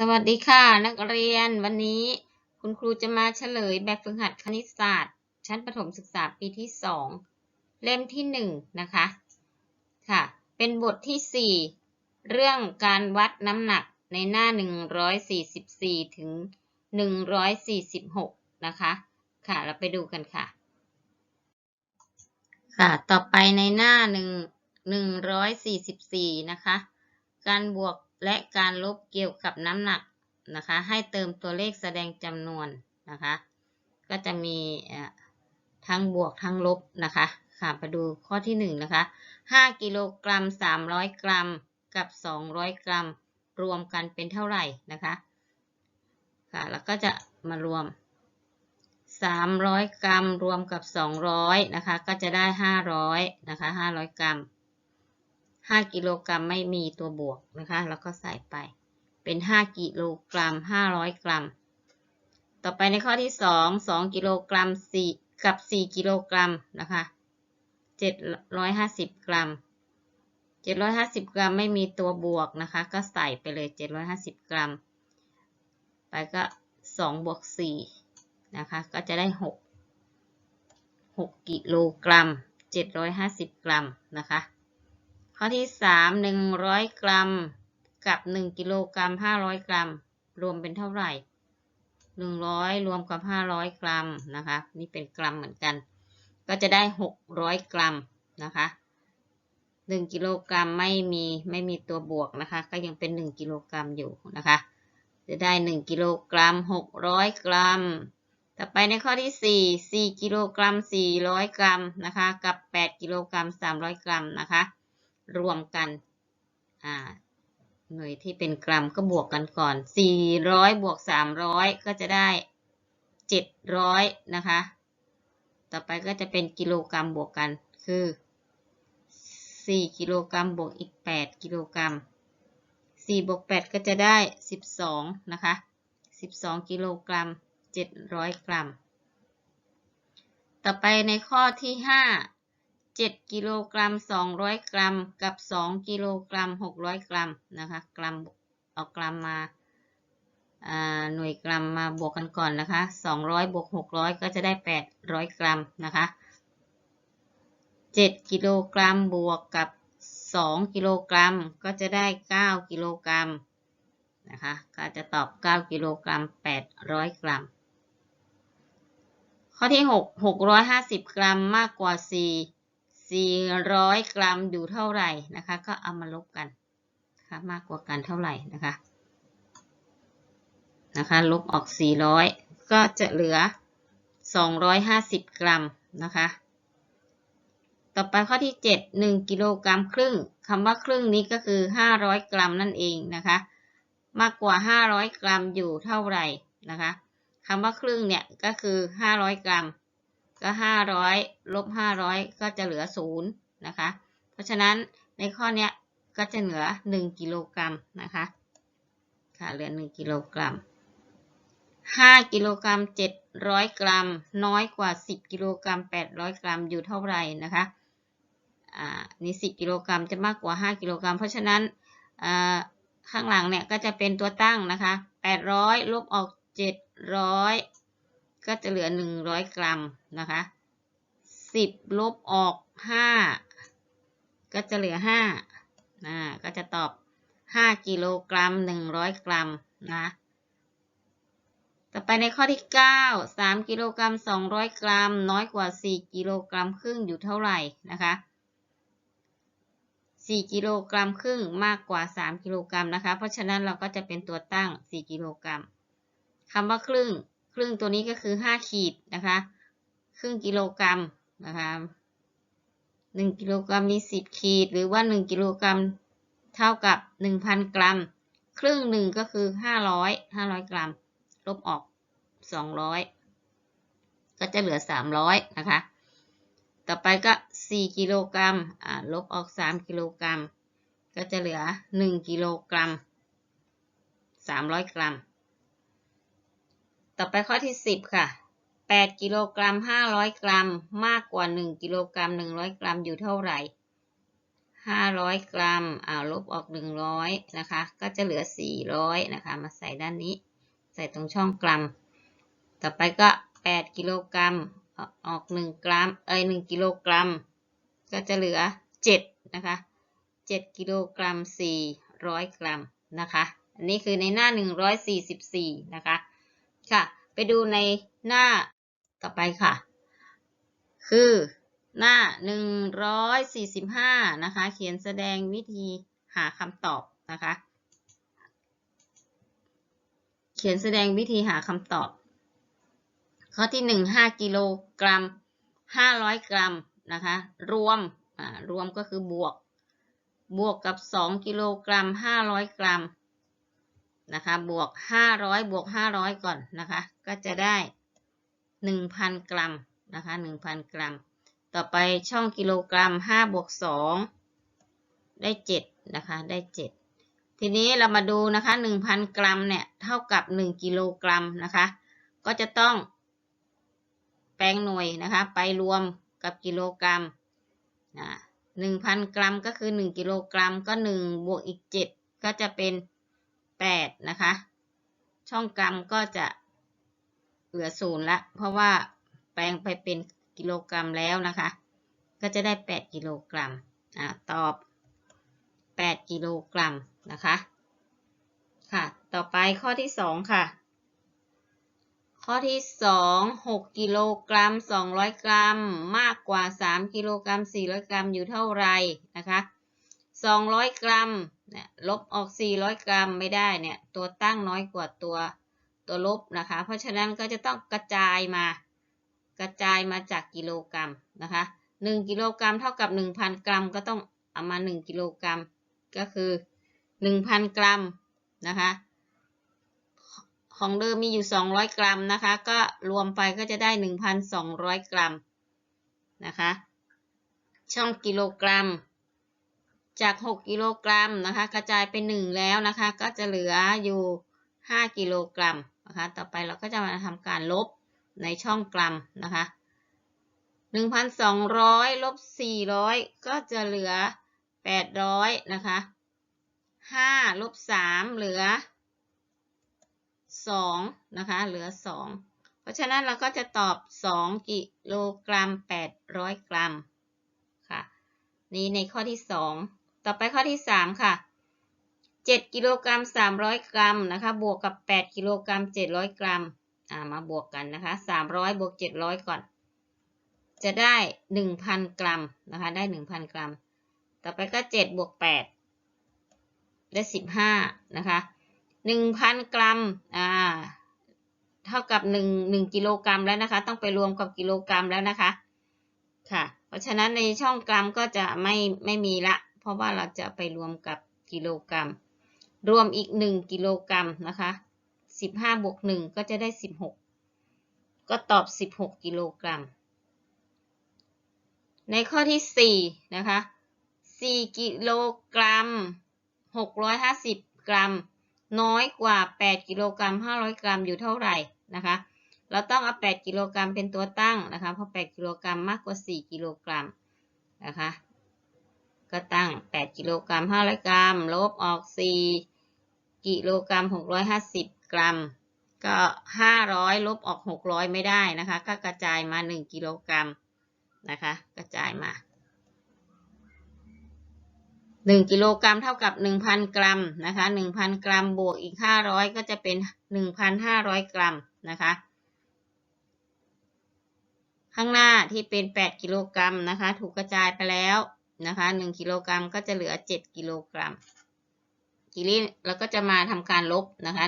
สวัสดีค่ะ นักเรียนวันนี้คุณครูจะมาเฉลยแบบฝึกหัดคณิตศาสตร์ ชั้นประถมศึกษาปีที่ 2 เล่มที่1นะคะค่ะ เป็นบทที่ 4 เรื่องการวัดน้ำหนักในหน้า 144 ถึง 146 นะคะ ค่ะ เราไปดูกันค่ะ ค่ะ ต่อไปในหน้าหนึ่งหนึ่งร้อยสี่สิบสี่นะคะ การบวก และการลบเกี่ยวกับน้ำหนักนะคะ ให้เติมตัวเลขแสดงจำนวนนะคะ ก็จะมีทั้งบวกทั้งลบนะคะค่ะไปดูข้อที่หนึ่งนะคะห้ากิโลกรัมสามร้อยกรัมกับสองร้อยกรัม รวมกันเป็นเท่าไหร่นะคะค่ะแล้วก็จะมารวม 300 กรัมรวมกับ 200นะคะก็จะได้ 500นะคะ500 กรัม 5กิโลกรัมไม่มีตัวบวกนะคะ แล้วก็ใส่ไปเป็น5กิโลกรัม500กรัม ต่อไปในข้อที่2 2กิโลกรัม4กับ4กิโลกรัมนะคะ750กรัม750กรัมไม่มีตัวบวกนะคะ ก็ใส่ไปเลย750กรัม ไปก็2บวก4นะคะ ก็จะได้6 6กิโลกรัม750กรัมนะคะ ข้อที่3 100กรัม กับ1กิโลกรัม500กรัม รวมเป็นเท่าไหร่100รวมกับ500กรัมนะคะ นี่เป็นกรัมเหมือนกัน ก็จะได้600กรัมนะคะ1กิโลกรัมไม่มีไม่มีตัวบวกนะคะ ก็ยังเป็น1กิโลกรัมอยู่นะคะ จะได้1กิโลกรัม600กรัม ต่อไปในข้อที่4 4กิโลกรัม400กรัมนะคะ กับ8กิโลกรัม300กรัมนะคะ รวมกันหน่วยที่เป็นกรัมก็บวกกันก่อน 400 บวก 300 ก็จะได้ 700 นะคะ ต่อไปก็จะเป็นกิโลกรัมบวกกัน คือ 4 กิโลกรัมบวกอีก 8 กิโลกรัม 4 บวก 8 ก็จะได้ 12 นะคะ 12 กิโลกรัม 700 กรัม ต่อไปในข้อที่ 5 7กิโลกรัม200 กรัม กับ 2กิโลกรัม 600 กรัมนะคะกรัมเอากรัมมาหน่วยกรัมมาบวกกันก่อนนะคะ 200บวก600 ก็จะได้ 800 กรัมนะคะ 7 กิโลกรัมบวกกับ 2 กิโลกรัม ก็จะได้ 9 กิโลกรัมนะคะ ก็จะตอบ 9 กิโลกรัม 800 กรัม ข้อที่ 6 650 กรัมมากกว่า 4 400 กรัมอยู่เท่าไหร่นะคะ ก็เอามาลบกันนะคะมากกว่ากันเท่าไหร่นะคะนะคะลบออก 400 ก็จะเหลือ 250 กรัมนะคะต่อไปข้อที่ 7 1กิโลกรัมครึ่งคำว่าครึ่งนี้ก็คือ 500 กรัมนั่นเองนะคะ มากกว่า 500 กรัมอยู่เท่าไหร่นะคะคำว่าครึ่งเนี่ยก็คือ 500 กรัม ก็500ลบ500ก็จะเหลือ0นะคะ เพราะฉะนั้นในข้อนี้ก็จะเหลือ1กิโลกรัมนะคะ ค่ะเหลือ1กิโลกรัม5กิโลกรัม700กรัม น้อยกว่า10กิโลกรัม800กรัมอยู่เท่าไหร่นะคะอ่านี่10กิโลกรัมจะมากกว่า5กิโลกรัม เพราะฉะนั้นอ่าข้างหลังเนี่ยก็จะเป็นตัวตั้งนะคะ800ลบออก700ก็จะเหลือ100กรัม นะคะ10ลบออก5ก็จะเหลือ5อ่าก็จะตอบ5กิโลกรัม100กรัมนะต่อไปในข้อที่9 3กิโลกรัม200กรัม น้อยกว่า4กิโลกรัมครึ่งอยู่เท่าไหร่นะคะ4กิโลกรัมครึ่งมากกว่า3กิโลกรัมนะคะ เพราะฉะนั้นเราก็จะเป็นตัวตั้ง4กิโลกรัมคำว่าครึ่ง ครึ่งตัวนี้ก็คือ5ขีดนะคะ ครึ่งกิโลกรัมนะคะ1กิโลกรัมมี10ขีด หรือว่า1กิโลกรัมเท่ากับ1,000กรัม ครึ่งหนึ่งก็คือ500 500กรัม ลบออก200ก็จะเหลือ300นะคะ ต่อไปก็4กิโลกรัมลบออก3กิโลกรัม ก็จะเหลือ1กิโลกรัม300กรัม ต่อไปข้อที่10ค่ะ 8กิโลกรัม500กรัม มากกว่า1กิโลกรัม100กรัมอยู่เท่าไหร่ห้าร้อยกรัมอ่าลบออกหนึ่งร้อยนะคะ ก็จะเหลือสี่ร้อยนะคะ มาใส่ด้านนี้ ใส่ตรงช่องกรัม ต่อไปก็แปดกิโลกรัมออกหนึ่งกรัม เอ้ยหนึ่งกิโลกรัม ก็จะเหลือเจ็ดนะคะเจ็ดกิโลกรัมสี่ร้อยกรัมนะคะ อันนี้คือในหน้าหนึ่งร้อยสี่สิบสี่นะคะ ค่ะ ไปดูในหน้า ต่อไปค่ะ คือหน้า 145 นะคะ เขียนแสดงวิธีหาคำตอบนะคะ เขียนแสดงวิธีหาคำตอบ ข้อที่ 1 5 กิโลกรัม 500 กรัมนะคะ รวมอ่ารวมก็คือบวก บวกกับ 2 กิโลกรัม 500 กรัมนะคะ บวก 500 บวก 500 ก่อนนะคะ ก็จะได้ 1,000 กรัมนะคะ 1,000 กรัม ต่อไปช่องกิโลกรัม5บวก2ได้ 7 นะคะ ได้ 7 ทีนี้เรามาดูนะคะ 1,000 กรัมเนี่ยเท่ากับ 1 กิโลกรัมนะคะ ก็จะต้องแปลงหน่วยนะคะ ไปรวมกับกิโลกรัมนะ1,000 กรัมก็คือ 1 กิโลกรัมก็ 1 บวกอีก 7 ก็จะเป็น 8 นะคะ ช่องกรัมก็จะ เหลือศูนย์ละ เพราะว่าแปลงไปเป็นกิโลกรัมแล้วนะคะ ก็จะได้ 8 กิโลกรัมอ่าตอบ 8 กิโลกรัมนะคะ ค่ะ ต่อไปข้อที่ 2 ค่ะ ข้อที่ 2 6 กิโลกรัม 200 กรัม มากกว่า 3 กิโลกรัม 400 กรัมอยู่เท่าไรนะคะ200 กรัมลบออก 400 กรัมไม่ได้เนี่ย ตัวตั้งน้อยกว่าตัว ตัวลบนะคะ เพราะฉะนั้นก็จะต้องกระจายมา กระจายมาจากกิโลกรัมนะคะ1กิโลกรัมเท่ากับ 1,000 กรัม ก็ต้องเอามา 1 กิโลกรัม ก็คือ 1,000 กรัมนะคะของเดิมมีอยู่ 200 กรัมนะคะ ก็รวมไปก็จะได้ 1,200 กรัมนะคะ ช่องกิโลกรัม จาก 6 กิโลกรัมนะคะ กระจายเป็น1แล้วนะคะ ก็จะเหลืออยู่ 5 กิโลกรัม นะคะ ต่อไปเราก็จะมาทำการลบในช่องกรัมนะคะ1,200ลบ400 ก็จะเหลือ 800 นะคะ5ลบ3เหลือ 2 นะคะ เหลือ 2 เพราะฉะนั้นเราก็จะตอบ 2 กิโลกรัม 800 กรัม ค่ะ นี่ในข้อที่ 2 ต่อไปข้อที่ 3 ค่ะ 7กิโลกรัม300 กรัมนะคะ บวกกับ 8กิโลกรัม700 กรัม อ่า มาบวกกันนะคะ 300 บวก 700 ก่อน จะได้ 1,000 กรัมนะคะ ได้ 1,000 กรัม ต่อไปก็ 7 บวก 8 ได้ 15 นะคะ 1,000 กรัม อ่า เท่ากับ 1 1กิโลกรัมแล้วนะคะ ต้องไปรวมกับกิโลกรัมแล้วนะคะ ค่ะ เพราะฉะนั้นในช่องกรัมก็จะไม่ไม่มีละ เพราะว่าเราจะไปรวมกับกิโลกรัม รวมอีก 1 กิโลกรัมนะคะ15บวก1ก็จะได้ 16 ก็ตอบ 16 กิโลกรัม ในข้อที่4นะคะ4กิโลกรัม 650 กรัม น้อยกว่า 8 กิโลกรัม 500 กรัมอยู่เท่าไหร่นะคะเราต้องเอา 8 กิโลกรัมเป็นตัวตั้งนะคะ เพราะ 8 กิโลกรัมมากกว่า 4 กิโลกรัมนะคะ ก็ตั้ง 8 กิโลกรัม 500 กรัม ลบออก 4 กิโลกรัม650กรัม ก็500ลบออก600ไม่ได้นะคะ ก็กระจายมา1กิโลกรัมนะคะ กระจายมา1กิโลกรัมเท่ากับ1,000กรัมนะคะ1,000กรัมบวกอีก500ก็จะเป็น1,500กรัมนะคะ ข้างหน้าที่เป็น8กิโลกรัมนะคะ ถูกกระจายไปแล้วนะคะ1กิโลกรัมก็จะเหลือ7กิโลกรัม ทีนี้เราก็จะมาทำการลบนะคะ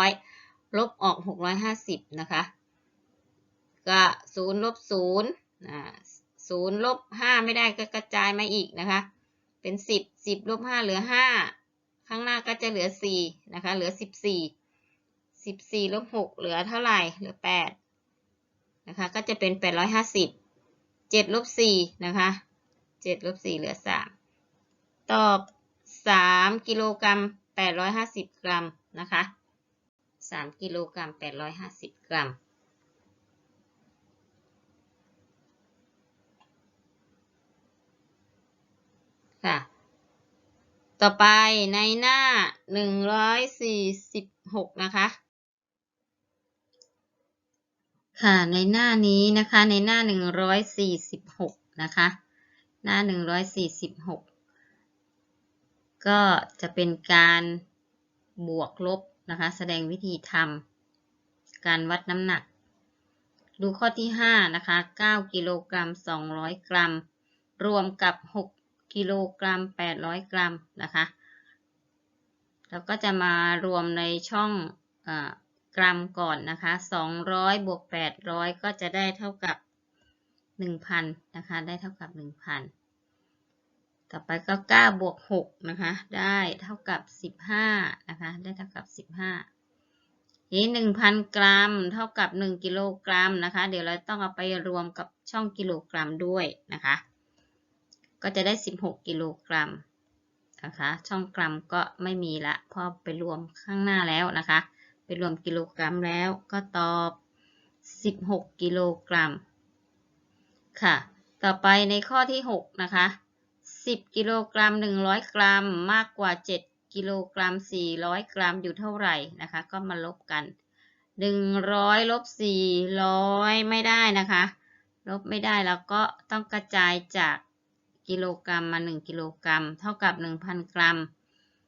1,500 ลบออก 650 นะคะ ก็0ลบ0อ่า0ลบ5ไม่ได้ก็กระจายมาอีกนะคะ เป็นสิบสิบลบห้าเหลือห้าข้างหน้าก็จะเหลือสี่นะคะ เหลือสิบสี่สิบสี่ลบหกเหลือเท่าไหร่ เหลือแปดนะคะ ก็จะเป็นแปดร้อยห้าสิบเจ็ดลบสี่นะคะเจ็ดลบสี่เหลือสามตอบ 3กิโลกรัม850 กรัมนะคะ3กิโลกรัม850 กรัม ค่ะ ต่อไปในหน้า 146 นะคะ ค่ะ ในหน้านี้นะคะ ในหน้า 146 นะคะ หน้า 146 ก็จะเป็นการบวกลบนะคะ แสดงวิธีทำการวัดน้ำหนัก ดูข้อที่ห้านะคะเก้ากิโลกรัมสองร้อยกรัม รวมกับหกกิโลกรัมแปดร้อยกรัมนะคะ แล้วก็จะมารวมในช่องอกรัมก่อนนะคะสองร้อยบวกแปดร้อยก็จะได้เท่ากับหนึ่งพันะคะ ได้เท่ากับหนึ่งพัน ต่อไปก็เก้าบวกหกนะคะ ได้เท่ากับสิบห้านะคะ ได้เท่ากับสิบห้านี้หนึ่งพันกรัม เท่ากับหนึ่งกิโลกรัมนะคะ เดี๋ยวเราต้องเอาไปรวมกับช่องกิโลกรัมด้วยนะคะ ก็จะได้สิบหกกิโลกรัมนะคะ ช่องกรัมก็ไม่มีละเพราะไปรวมข้างหน้าแล้วนะคะ ไปรวมกิโลกรัมแล้วก็ตอบสิบหกกิโลกรัม ค่ะ ต่อไปในข้อที่หกนะคะ 10กิโลกรัม100 กรัม มากกว่า 7กิโลกรัม 400 กรัมอยู่เท่าไหร่นะคะ ก็มาลบกัน 100ลบ400 ไม่ได้นะคะ ลบไม่ได้แล้วก็ต้องกระจายจากกิโลกรัมมา 1 กิโลกรัม เท่ากับ 1,000 กรัม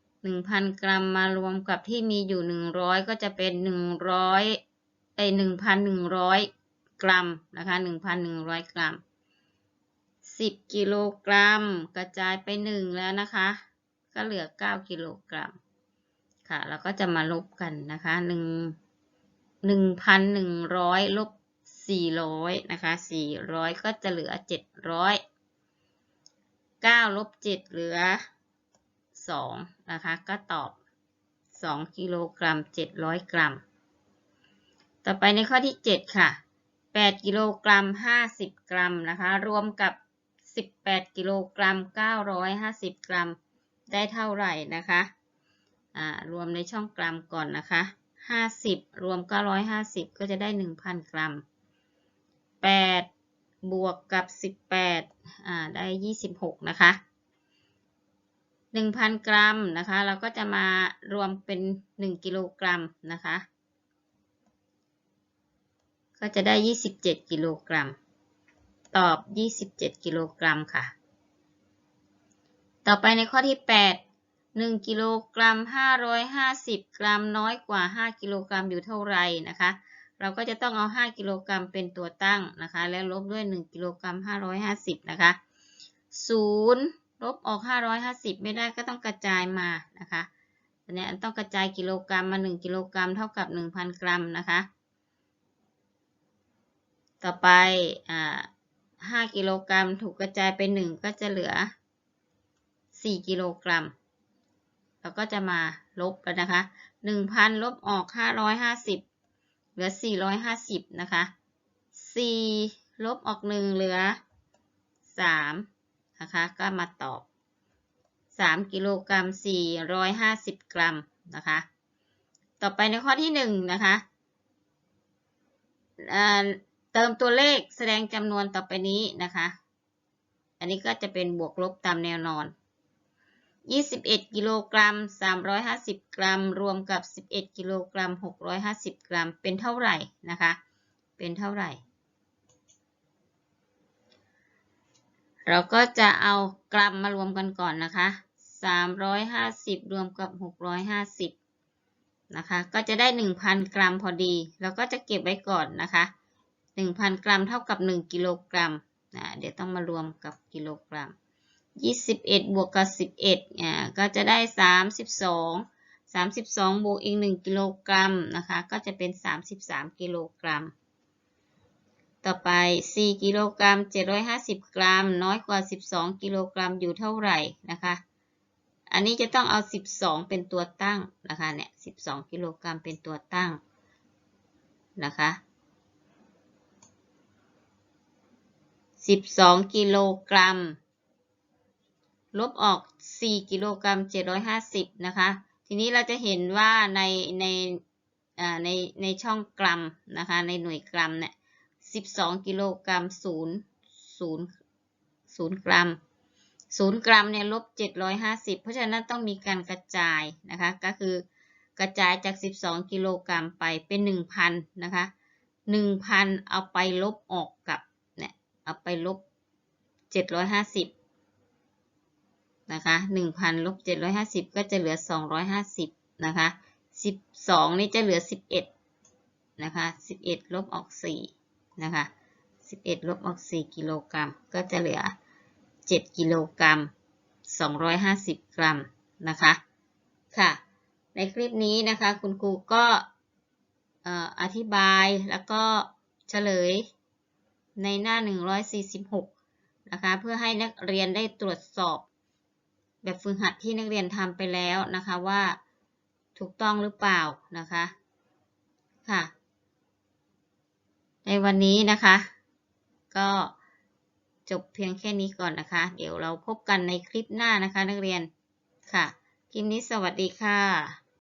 1,000 กรัมมารวมกับที่มีอยู่ 100 ก็จะเป็น 100ไอ1,100 กรัมนะคะ 1,100 กรัม 10กิโลกรัม กระจายไป1แล้วนะคะ ก็เหลือ9กิโลกรัม ค่ะ เราก็จะมาลบกันนะคะ1 1,100ลบ400นะคะ400ก็จะเหลือ700 9ลบ7เหลือ2นะคะ ก็ตอบ2กิโลกรัม700กรัม ต่อไปในข้อที่7ค่ะ8กิโลกรัม50กรัมนะคะ รวมกับ 18 กิโลกรัม 950 กรัม ได้เท่าไหร่นะคะอ่ารวมในช่องกรัมก่อนนะคะ 50 รวม 950 ก็จะได้ 1,000 กรัม 8 บวกกับ 18อ่าได้ 26 นะคะ 1,000 กรัมนะคะ เราก็จะมารวมเป็น 1 กิโลกรัมนะคะ ก็จะได้ 27 กิโลกรัม ตอบ 27 กิโลกรัมค่ะ ต่อไปในข้อที่ 8 1 กิโลกรัม 550 กรัมน้อยกว่า 5 กิโลกรัมอยู่เท่าไรนะคะ เราก็จะต้องเอา 5 กิโลกรัมเป็นตัวตั้งนะคะ แล้วลบด้วย 1 กิโลกรัม 550 นะคะ 0 ลบออก 550 ไม่ได้ก็ต้องกระจายมานะคะอันนี้ต้องกระจายกิโลกรัมมา 1 กิโลกรัมเท่ากับ 1,000 กรัมนะคะ ต่อไปอ่า 5กิโลกรัมถูกกระจายไป1ก็จะเหลือ4กิโลกรัมเราก็จะมาลบกันนะคะ1,000ลบออก550เหลือ450นะคะ4ลบออก1เหลือ3นะคะ ก็มาตอบ3กิโลกรัม450กรัมนะคะ ต่อไปในข้อที่1นะคะ เติมตัวเลขแสดงจำนวนต่อไปนี้นะคะ อันนี้ก็จะเป็นบวกลบตามแนวนอน 21 กิโลกรัม 350 กรัม รวมกับ 11 กิโลกรัม 650 กรัม เป็นเท่าไหร่นะคะ เป็นเท่าไหร่ เราก็จะเอากรัมมารวมกันก่อนนะคะ 350 รวมกับ 650 นะคะ ก็จะได้ 1,000 กรัมพอดี เราก็จะเก็บไว้ก่อนนะคะ 1,000 กรัมเท่ากับ 1 กิโลกรัมนะเดี๋ยวต้องมารวมกับกิโลกรัม 21 บวกกับ 11อ่าก็จะได้ 32 32 บวกอีก 1 กิโลกรัมนะคะ ก็จะเป็น 33 กิโลกรัม ต่อไป 4 กิโลกรัม 750 กรัม น้อยกว่า 12 กิโลกรัมอยู่เท่าไหร่นะคะ อันนี้จะต้องเอา 12 เป็นตัวตั้งนะคะเนี่ย 12 กิโลกรัมเป็นตัวตั้งนะคะ 12กิโลกรัม ลบออก4กิโลกรัม750นะคะ ทีนี้เราจะเห็นว่าในในในในช่องกรัมนะคะ ในหน่วยกรัมเนี่ย12กิโลกรัม0 0 0กรัมศูนย์กรัมเนี่ยลบเจ็ดร้อยห้าสิบเพราะฉะนั้นต้องมีการกระจายนะคะ ก็คือกระจายจากสิบสองกิโลกรัมไปเป็นหนึ่งพันนะคะหนึ่งพันเอาไปลบออกกับ เอาไปลบเจ็ดร้อยห้าสิบนะคะหนึ่งพันลบเจ็ดร้อยห้าสิบก็จะเหลือสองร้อยห้าสิบนะคะสิบสองนี่จะเหลือสิบเอ็ดนะคะสิบเอ็ดลบออกสี่นะคะสิบเอ็ดลบออกสี่กิโลกรัม ก็จะเหลือ7กิโลกรัม250กรัมนะคะค่ะ ในคลิปนี้นะคะคุณครูก็อธิบายแล้วก็เฉลย ในหน้า 146 นะคะ เพื่อให้นักเรียนได้ตรวจสอบ แบบฝึกหัดที่นักเรียนทำไปแล้วนะคะว่าถูกต้องหรือเปล่านะคะ ค่ะ ในวันนี้นะคะ ก็จบเพียงแค่นี้ก่อนนะคะ เดี๋ยวเราพบกันในคลิปหน้านะคะ นักเรียนค่ะ คลิปนี้สวัสดีค่ะ